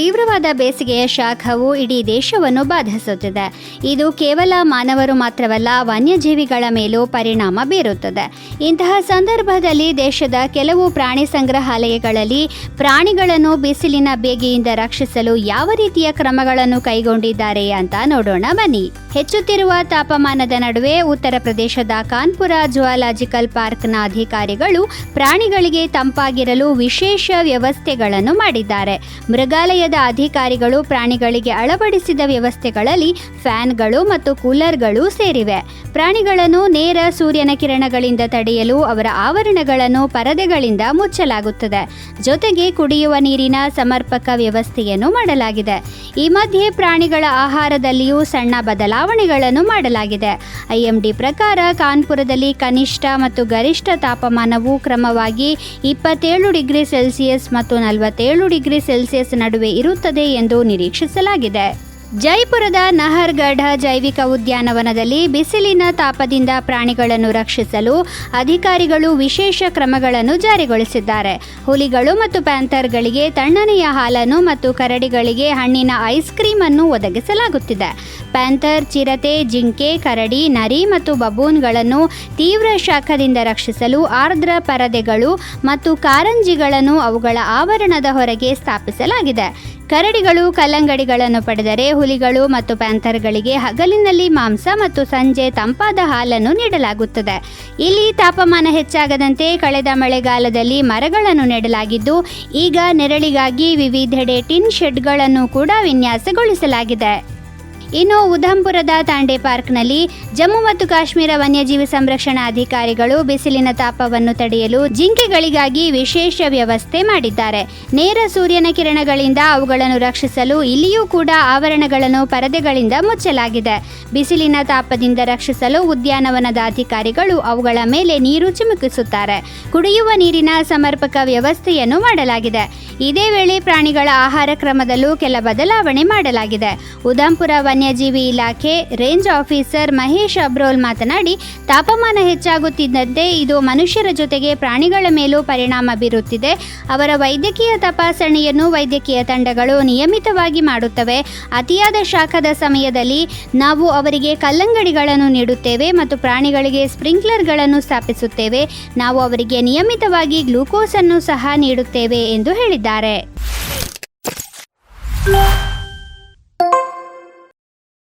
ತೀವ್ರವಾದ ಬೇಸಿಗೆಯ ಶಾಖವು ಇಡೀ ದೇಶವನ್ನು ಬಾಧಿಸುತ್ತಿದೆ. ಇದು ಕೇವಲ ಮಾನವರು ಮಾತ್ರವಲ್ಲ, ವನ್ಯಜೀವಿಗಳ ಮೇಲೂ ಪರಿಣಾಮ ಬೀರುತ್ತದೆ. ಇಂತಹ ಸಂದರ್ಭದಲ್ಲಿ ದೇಶದ ಕೆಲವು ಪ್ರಾಣಿ ಸಂಗ್ರಹಾಲಯಗಳಲ್ಲಿ ಪ್ರಾಣಿಗಳನ್ನು ಬಿಸಿಲಿನ ಬೇಗೆಯಿಂದ ರಕ್ಷಿಸಲು ಯಾವ ರೀತಿಯ ಕ್ರಮಗಳನ್ನು ಕೈಗೊಂಡಿದ್ದಾರೆ ಅಂತ ನೋಡೋಣ ಬನ್ನಿ. ಹೆಚ್ಚುತ್ತಿರುವ ತಾಪಮಾನದ ನಡುವೆ ಉತ್ತರ ಪ್ರದೇಶದ ಕಾನ್ಪುರ ಜುವಾಲಾಜಿಕಲ್ ಪಾರ್ಕ್ನ ಅಧಿಕಾರಿಗಳು ಪ್ರಾಣಿಗಳಿಗೆ ತಂಪಾಗಿರಲು ವಿಶೇಷ ವ್ಯವಸ್ಥೆಗಳನ್ನು ಮಾಡಿದ್ದಾರೆ. ಮೃಗಾಲಯದ ಅಧಿಕಾರಿಗಳು ಪ್ರಾಣಿಗಳಿಗೆ ಅಳವಡಿಸಿದ ವ್ಯವಸ್ಥೆಗಳಲ್ಲಿ ಫ್ಯಾನ್ಗಳು ಮತ್ತು ಕೂಲರ್ಗಳು ಸೇರಿವೆ. ಪ್ರಾಣಿಗಳನ್ನು ನೇರ ಸೂರ್ಯನ ಕಿರಣಗಳಿಂದ ತಡೆಯಲು ಅವರ ಆವರಣಗಳನ್ನು ಪರದೆಗಳಿಂದ ಮುಚ್ಚಲಾಗುತ್ತದೆ. ಜೊತೆಗೆ ಕುಡಿಯುವ ನೀರಿನ ಸಮರ್ಪಕ ವ್ಯವಸ್ಥೆಯನ್ನು ಮಾಡಲಾಗಿದೆ. ಈ ಮಧ್ಯೆ ಪ್ರಾಣಿಗಳ ಆಹಾರದಲ್ಲಿಯೂ ಸಣ್ಣ ಬದಲಾವಣೆಗಳನ್ನು ಮಾಡಲಾಗಿದೆ. ಐಎಂಡಿ ಪ್ರಕಾರ ಕಾನ್ಪುರದಲ್ಲಿ ಕನಿಷ್ಠ ಮತ್ತು ಗರಿಷ್ಠ ತಾಪಮಾನವು ಕ್ರಮವಾಗಿ ಇಪ್ಪತ್ತೇಳು ಡಿಗ್ರಿ ಸೆಲ್ಸಿಯಸ್ ಮತ್ತು ನಲವತ್ತೇಳು ಡಿಗ್ರಿ ಸೆಲ್ಸಿಯಸ್ ನಡುವೆ ಇರುತ್ತದೆ ಎಂದು ನಿರೀಕ್ಷಿಸಲಾಗಿದೆ. ಜೈಪುರದ ನಹರ್ಗಢ ಜೈವಿಕ ಉದ್ಯಾನವನದಲ್ಲಿ ಬಿಸಿಲಿನ ತಾಪದಿಂದ ಪ್ರಾಣಿಗಳನ್ನು ರಕ್ಷಿಸಲು ಅಧಿಕಾರಿಗಳು ವಿಶೇಷ ಕ್ರಮಗಳನ್ನು ಜಾರಿಗೊಳಿಸಿದ್ದಾರೆ. ಹುಲಿಗಳು ಮತ್ತು ಪ್ಯಾಂಥರ್ಗಳಿಗೆ ತಣ್ಣನೆಯ ಹಾಲನ್ನು ಮತ್ತು ಕರಡಿಗಳಿಗೆ ಹಣ್ಣಿನ ಐಸ್ ಕ್ರೀಮ್ ಅನ್ನು ಒದಗಿಸಲಾಗುತ್ತಿದೆ. ಪ್ಯಾಂಥರ್, ಚಿರತೆ, ಜಿಂಕೆ, ಕರಡಿ, ನರಿ ಮತ್ತು ಬಬೂನ್ಗಳನ್ನು ತೀವ್ರ ಶಾಖದಿಂದ ರಕ್ಷಿಸಲು ಆರ್ದ್ರ ಪರದೆಗಳು ಮತ್ತು ಕಾರಂಜಿಗಳನ್ನು ಅವುಗಳ ಆವರಣದ ಹೊರಗೆ ಸ್ಥಾಪಿಸಲಾಗಿದೆ. ಕರಡಿಗಳು, ಕಲ್ಲಂಗಡಿಗಳನ್ನು ಪಡೆದರೆ ಹುಲಿಗಳು ಮತ್ತು ಪ್ಯಾಂಥರ್ಗಳಿಗೆ ಹಗಲಿನಲ್ಲಿ ಮಾಂಸ ಮತ್ತು ಸಂಜೆ ತಂಪಾದ ಹಾಲನ್ನು ನೀಡಲಾಗುತ್ತದೆ. ಇಲ್ಲಿ ತಾಪಮಾನ ಹೆಚ್ಚಾಗದಂತೆ ಕಳೆದ ಮಳೆಗಾಲದಲ್ಲಿ ಮರಗಳನ್ನು ನೆಡಲಾಗಿದ್ದು, ಈಗ ನೆರಳಿಗಾಗಿ ವಿವಿಧೆಡೆ ಟಿನ್ ಶೆಡ್ಗಳನ್ನು ಕೂಡ ವಿನ್ಯಾಸಗೊಳಿಸಲಾಗಿದೆ. ಇನ್ನು ಉಧಂಪುರದ ತಾಂಡೆ ಪಾರ್ಕ್ನಲ್ಲಿ ಜಮ್ಮು ಮತ್ತು ಕಾಶ್ಮೀರ ವನ್ಯಜೀವಿ ಸಂರಕ್ಷಣಾ ಅಧಿಕಾರಿಗಳು ಬಿಸಿಲಿನ ತಾಪವನ್ನು ತಡೆಯಲು ಜಿಂಕೆಗಳಿಗಾಗಿ ವಿಶೇಷ ವ್ಯವಸ್ಥೆ ಮಾಡಿದ್ದಾರೆ. ನೇರ ಸೂರ್ಯನ ಕಿರಣಗಳಿಂದ ಅವುಗಳನ್ನು ರಕ್ಷಿಸಲು ಇಲ್ಲಿಯೂ ಕೂಡ ಆವರಣಗಳನ್ನು ಪರದೆಗಳಿಂದ ಮುಚ್ಚಲಾಗಿದೆ. ಬಿಸಿಲಿನ ತಾಪದಿಂದ ರಕ್ಷಿಸಲು ಉದ್ಯಾನವನದ ಅಧಿಕಾರಿಗಳು ಅವುಗಳ ಮೇಲೆ ನೀರು ಚಿಮುಕಿಸುತ್ತಾರೆ. ಕುಡಿಯುವ ನೀರಿನ ಸಮರ್ಪಕ ವ್ಯವಸ್ಥೆಯನ್ನು ಮಾಡಲಾಗಿದೆ. ಇದೇ ವೇಳೆ ಪ್ರಾಣಿಗಳ ಆಹಾರ ಕ್ರಮದಲ್ಲೂ ಕೆಲ ಬದಲಾವಣೆ ಮಾಡಲಾಗಿದೆ. ಉಧಂಪುರ ವನ್ಯಜೀವಿ ಇಲಾಖೆ ರೇಂಜ್ ಆಫೀಸರ್ ಮಹೇಶ್ ಅಬ್ರೋಲ್ ಮಾತನಾಡಿ, ತಾಪಮಾನ ಹೆಚ್ಚಾಗುತ್ತಿದ್ದಂತೆ ಇದು ಮನುಷ್ಯರ ಜೊತೆಗೆ ಪ್ರಾಣಿಗಳ ಮೇಲೂ ಪರಿಣಾಮ ಬೀರುತ್ತಿದೆ. ಅವರ ವೈದ್ಯಕೀಯ ತಪಾಸಣೆಯನ್ನು ವೈದ್ಯಕೀಯ ತಂಡಗಳು ನಿಯಮಿತವಾಗಿ ಮಾಡುತ್ತವೆ. ಅತಿಯಾದ ಶಾಖದ ಸಮಯದಲ್ಲಿ ನಾವು ಅವರಿಗೆ ಕಲ್ಲಂಗಡಿಗಳನ್ನು ನೀಡುತ್ತೇವೆ ಮತ್ತು ಪ್ರಾಣಿಗಳಿಗೆ ಸ್ಪ್ರಿಂಕ್ಲರ್ಗಳನ್ನು ಸ್ಥಾಪಿಸುತ್ತೇವೆ. ನಾವು ಅವರಿಗೆ ನಿಯಮಿತವಾಗಿ ಗ್ಲೂಕೋಸ್ ಅನ್ನು ಸಹ ನೀಡುತ್ತೇವೆ ಎಂದು ಹೇಳಿದ್ದಾರೆ.